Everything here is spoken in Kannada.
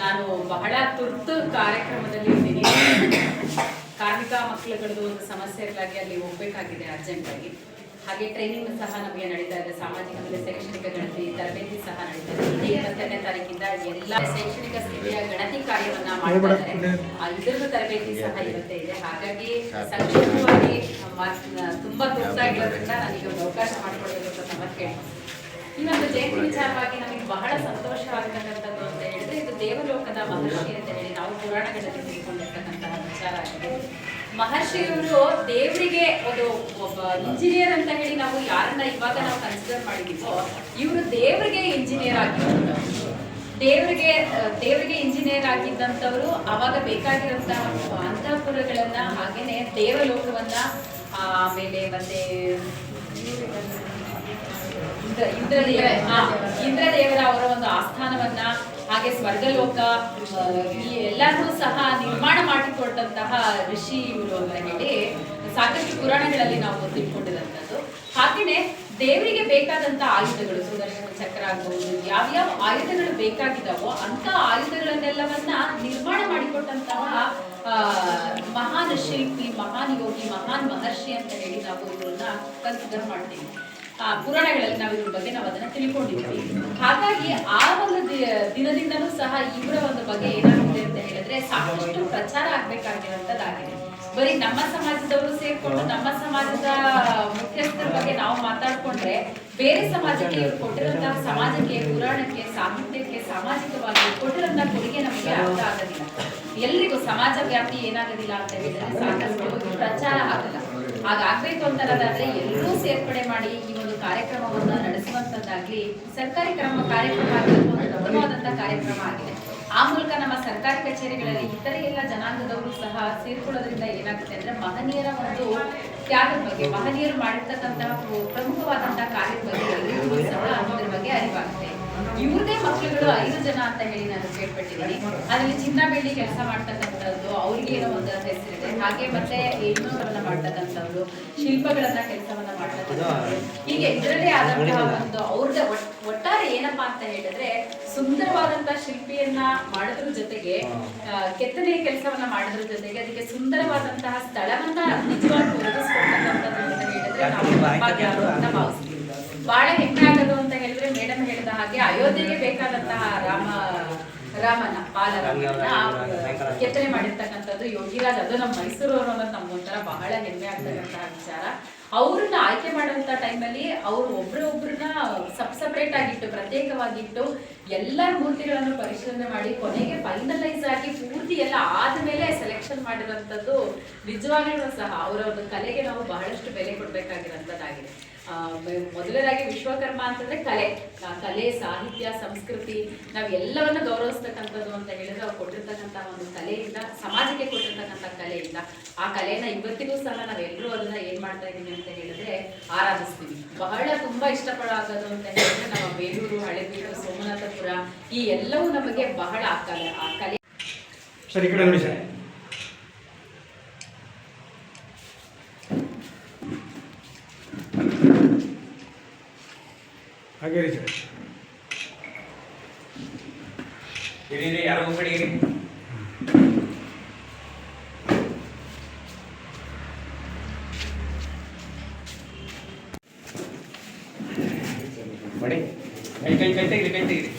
ನಾನು ಬಹಳ ತುರ್ತು ಕಾರ್ಯಕ್ರಮದಲ್ಲಿ ಇದ್ದೀನಿ. ಕಾರ್ಮಿಕ ಮಕ್ಕಳುಗಳದ್ದು ಒಂದು ಸಮಸ್ಯೆಗಳಾಗಿ ಅಲ್ಲಿ ಹೋಗ್ಬೇಕಾಗಿದೆ ಅರ್ಜೆಂಟ್ ಆಗಿ. ಹಾಗೆ ಟ್ರೈನಿಂಗ್ ಸಹ ನಮಗೆ ನಡೀತಾ ಇದೆ. ಸಾಮಾಜಿಕ ಮೇಲೆ ಶೈಕ್ಷಣಿಕ ಗಣತಿ ತರಬೇತಿ ಸಹ ನಡೀತಾ ಇದೆ. ತಾರೀಕಿಂದ ಎಲ್ಲ ಶೈಕ್ಷಣಿಕ ಸ್ಥಿತಿಯ ಗಣತಿ ಕಾರ್ಯವನ್ನ ಮಾಡ್ತಾ ಇದ್ದಾರೆ. ಇದ್ರದ್ದು ತರಬೇತಿ ಸಹ ಇರುತ್ತೆ. ಇದೆ ಹಾಗಾಗಿ ಸಂಕ್ಷಿಪ್ತವಾಗಿ ತುಂಬಾ ತುರ್ತಾಗಿರೋದ್ರಿಂದ ನನಗೆ ಒಂದು ಅವಕಾಶ ಮಾಡಿಕೊಡ್ಬೇಕು ಅಂತ ತಮ್ಮಲ್ಲಿ ಕೇಳ್ತೀನಿ ಈ ಒಂದು ಜಯಂತಿ ವಿಚಾರವಾಗಿ ನಮಗೆ ಬಹಳ ಸಂತೋಷವಾಗಿರ್ತಕ್ಕಂಥದ್ದು ಅಂತ ಹೇಳಿದ್ರೆ ಇದು ದೇವಲೋಕದ ಮಹರ್ಷಿ ಅಂತ ಹೇಳಿ ನಾವು ಪುರಾಣಗಳಲ್ಲಿ ತಿಳ್ಕೊಂಡಿರ್ತಕ್ಕಂತಹ ವಿಚಾರ ಆಗಿದೆ. ಮಹರ್ಷಿಯವರು ದೇವರಿಗೆ ಒಂದು ಒಬ್ಬ ಇಂಜಿನಿಯರ್ ಅಂತ ಹೇಳಿ ನಾವು ಯಾರನ್ನ ಇವಾಗ ನಾವು ಕನ್ಸಿಡರ್ ಮಾಡಿದೀವೋ ಇವರು ದೇವರಿಗೆ ಇಂಜಿನಿಯರ್ ಆಗಿರುವಂತವ್ರು ದೇವರಿಗೆ ದೇವರಿಗೆ ಇಂಜಿನಿಯರ್ ಆಗಿದ್ದಂಥವ್ರು ಅವಾಗ ಬೇಕಾಗಿರುವಂತಹ ಅಂತಃಪುರಗಳನ್ನ ಹಾಗೇನೆ ದೇವಲೋಕವನ್ನ ಆಮೇಲೆ ಮತ್ತೆ ಇಂದ್ರ, ಇಂದ್ರದೇವ ಇಂದ್ರದೇವರ ಅವರ ಒಂದು ಆಸ್ಥಾನವನ್ನ ಹಾಗೆ ಸ್ವರ್ಗಲೋಕ ಈ ಎಲ್ಲರೂ ಸಹ ನಿರ್ಮಾಣ ಮಾಡಿಕೊಟ್ಟಂತಹ ಋಷಿ ಇವರು ಅಂತ ಹೇಳಿ ಸಾಕಷ್ಟು ಪುರಾಣಗಳಲ್ಲಿ ನಾವು ತಿಳ್ಕೊಂಡಿರುವಂತದ್ದು ಹಾಗೆಯೇ ದೇವರಿಗೆ ಬೇಕಾದಂತ ಆಯುಧಗಳು, ಸುದರ್ಶನ ಚಕ್ರ ಆಗ್ಬಹುದು, ಯಾವ್ಯಾವ ಆಯುಧಗಳು ಬೇಕಾಗಿದ್ದಾವೋ ಅಂತ ಆಯುಧಗಳನ್ನೆಲ್ಲವನ್ನ ನಿರ್ಮಾಣ ಮಾಡಿಕೊಟ್ಟಂತಹ ಮಹಾನ್ ಶಿಲ್ಪಿ, ಮಹಾನ್ ಯೋಗಿ, ಮಹಾನ್ ಮಹರ್ಷಿ ಅಂತ ಹೇಳಿ ನಾವು ಇವ್ರನ್ನ ಕನ್ಸಿಡರ್ ಮಾಡ್ತೀವಿ. ಪುರಾಣಗಳಲ್ಲಿ ನಾವು ಇದ್ರ ಬಗ್ಗೆ ನಾವು ಅದನ್ನ ತಿಳ್ಕೊಂಡಿದ್ದೀವಿ. ಹಾಗಾಗಿ ಆ ಒಂದು ದಿನದಿಂದಲೂ ಸಹ ಇವರ ಒಂದು ಬಗ್ಗೆ ಹೇಳಿದ್ರೆ ಸಾಕಷ್ಟು ಪ್ರಚಾರ ಆಗ್ಬೇಕಾಗಿರುವಂತದ್ದಾಗಿದೆ ಬರೀ ನಮ್ಮ ಸಮಾಜದವರು ಸೇರ್ಕೊಂಡು, ನಮ್ಮ ಸಮಾಜದ ಮುಖ್ಯಸ್ಥರ ಬಗ್ಗೆ ನಾವು ಮಾತಾಡ್ಕೊಂಡ್ರೆ ಬೇರೆ ಸಮಾಜಕ್ಕೆ ಇವ್ರು ಕೊಟ್ಟಿರುವಂತಹ ಸಮಾಜಕ್ಕೆ, ಪುರಾಣಕ್ಕೆ, ಸಾಹಿತ್ಯಕ್ಕೆ, ಸಾಮಾಜಿಕವಾಗಿ ಕೊಟ್ಟಿರುವಂತಹ ಕೊಡುಗೆ ನಮಗೆ ಅರ್ಥ ಆಗೋದಿಲ್ಲ. ಎಲ್ರಿಗೂ ಸಮಾಜ ವ್ಯಾಪ್ತಿ ಏನಾಗೋದಿಲ್ಲ ಅಂತ ಹೇಳಿದ್ರೆ ಸಾಕಷ್ಟು ಪ್ರಚಾರ ಆಗಲ್ಲ. ಹಾಗಾಗ್ಬೇಕು ಅಂತರೋದಾದ್ರೆ ಎಲ್ಲರೂ ಸೇರ್ಪಡೆ ಮಾಡಿ ಈ ಒಂದು ಕಾರ್ಯಕ್ರಮವನ್ನ ನಡೆಸುವಂತದ್ದಾಗ್ಲಿ ಸರ್ಕಾರಿ ಕ್ರಮ ಕಾರ್ಯಕ್ರಮ ಆಗಿರೋದು ಉತ್ತಮವಾದಂತಹ ಕಾರ್ಯಕ್ರಮ ಆಗಿದೆ. ಆ ಮೂಲಕ ನಮ್ಮ ಸರ್ಕಾರಿ ಕಚೇರಿಗಳಲ್ಲಿ ಇತರೆ ಎಲ್ಲ ಜನಾಂಗದವರು ಸಹ ಸೇರ್ಕೊಳ್ಳೋದ್ರಿಂದ ಏನಾಗುತ್ತೆ ಅಂದ್ರೆ ಮಹನೀಯರ ಒಂದು ತ್ಯಾಗದ ಬಗ್ಗೆ, ಮಹನೀಯರು ಮಾಡಿರ್ತಕ್ಕಂತಹ ಪ್ರಮುಖವಾದಂತಹ ಕಾರ್ಯದ ಬಗ್ಗೆ ಸಹ ಅದ್ರ ಬಗ್ಗೆ ಅರಿವಾಗುತ್ತೆ. ಇವ್ರದೇ ಮಕ್ಕಳುಗಳು ಐದು ಜನ ಅಂತ ಹೇಳಿ ನಾನು ಕೇಳ್ಪಟ್ಟಿದ್ದೀನಿ. ಅದರಲ್ಲಿ ಚಿನ್ನ ಬೆಳ್ಳಿ ಕೆಲಸ ಮಾಡ್ತಕ್ಕಂಥದ್ದು ಅವ್ರಿಗೆ ಏನೋ ಒಂದು ಹೆಸರಿದೆ. ಹಾಗೆ ಮತ್ತೆ ಇನ್ನೊಂದರನ್ನ ಮಾಡ್ತಕ್ಕಂಥವ್ರು, ಶಿಲ್ಪಗಳನ್ನ ಕೆಲಸವನ್ನ ಮಾಡ್ತಕ್ಕಂಥವ್ರು. ಹೀಗೆ ಇದರಲ್ಲೇ ಆದಂತಹ ಒಂದು ಅವ್ರದ್ದೇ ಒಟ್- ಒಟ್ಟಾರೆ ಏನಪ್ಪಾ ಅಂತ ಹೇಳಿದ್ರೆ ಸುಂದರವಾದಂತ ಶಿಲ್ಪಿಯನ್ನ ಮಾಡೋದ್ರ ಜೊತೆಗೆ ಕೆತ್ತನೆಯ ಕೆತ್ತನೆ ಕೆಲಸವನ್ನ ಮಾಡೋದ್ರ ಜೊತೆಗೆ ಅದಕ್ಕೆ ಸುಂದರವಾದಂತಹ ಸ್ಥಳವನ್ನ ನಿಜವಾಗಿ ಒದಗಿಸ್ಕೊಡ್ತಕ್ಕಂಥದ್ದು ಅಂತ ಹೇಳಿದ್ರೆ ನಾವು ಅಂತ ಭಾವಿಸ್ತೀವಿ. ಬಹಳ ಹೆಮ್ಮೆ ಆಗೋದು ಅಂತ ಹೇಳಿದ್ರೆ ಮೇಡಮ್ ಹೇಳಿದ ಹಾಗೆ ಅಯೋಧ್ಯೆಗೆ ಬೇಕಾದಂತಹ ರಾಮ ರಾಮನ ಬಾಲರಾಮನ ಕೆತ್ತನೆ ಮಾಡಿರ್ತಕ್ಕಂಥದ್ದು ಯೋಗಿರಾಜ್. ಅದು ನಮ್ಮ ಮೈಸೂರು ಅನ್ನೋದು ನಮ್ಗೊಂಥರ ಬಹಳ ಹೆಮ್ಮೆ ಆಗ್ತಕ್ಕಂತಹ ವಿಚಾರ. ಅವ್ರನ್ನ ಆಯ್ಕೆ ಮಾಡುವಂತ ಟೈಮಲ್ಲಿ ಅವ್ರು ಒಬ್ರು ಒಬ್ರನ್ನ ಸಪ್ರೇಟ್ ಆಗಿಟ್ಟು, ಪ್ರತ್ಯೇಕವಾಗಿಟ್ಟು ಎಲ್ಲ ಮೂರ್ತಿಗಳನ್ನು ಪರಿಶೀಲನೆ ಮಾಡಿ, ಕೊನೆಗೆ ಫೈನಲೈಸ್ ಆಗಿ ಪೂರ್ತಿ ಎಲ್ಲ ಆದಮೇಲೆ ಸೆಲೆಕ್ಷನ್ ಮಾಡಿರುವಂತದ್ದು ನಿಜವಾಗಿಯೂ ಸಹ ಅವರ ಒಂದು ಕಲೆಗೆ ನಾವು ಬಹಳಷ್ಟು ಬೆಲೆ ಕೊಡ್ಬೇಕಾಗಿರೋಂಥದ್ದಾಗಿದೆ ಮೊದಲನೇದಾಗಿ ವಿಶ್ವಕರ್ಮ ಅಂತಂದ್ರೆ ಕಲೆ. ಕಲೆ, ಸಾಹಿತ್ಯ, ಸಂಸ್ಕೃತಿ ನಾವ್ ಎಲ್ಲವನ್ನ ಗೌರವಿಸ್ತಕ್ಕಂಥದ್ದು ಅಂತ ಹೇಳಿದ್ರೆ ಅವ್ರು ಕೊಟ್ಟಿರ್ತಕ್ಕಂಥ ಒಂದು ಕಲೆಯಿಂದ, ಸಮಾಜಕ್ಕೆ ಕೊಟ್ಟಿರ್ತಕ್ಕಂಥ ಕಲೆಯಿಂದ. ಆ ಕಲೆನ ಇವತ್ತಿಗೂ ಸಹ ನಾವೆಲ್ಲರೂ ಅದನ್ನ ಏನ್ ಮಾಡ್ತಾ ಇದ್ದೀವಿ ಅಂತ ಹೇಳಿದ್ರೆ ಆರಾಧಿಸ್ತೀವಿ. ಬಹಳ ತುಂಬಾ ಇಷ್ಟಪಡೋದು ಅಂತ ಹೇಳಿದ್ರೆ ನಮ್ಮ ಬೇಲೂರು, ಹಳೆಬೀಡು, ಸೋಮನಾಥಪುರ ಈ ಎಲ್ಲವೂ ನಮಗೆ ಬಹಳ ಆ ಕಲೆ ಆ ಕಲೆ. ಸರ್ ಹಾಗೆ ರೀ ಸರ್ ಇರಿ ಯಾರು ಇರಿ. ಮಾಡಿ ಕೈ ಕೈ ಕೈ ತೆಗಿರಿ ಕೈ ತೆಗಿರಿ.